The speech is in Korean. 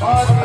아,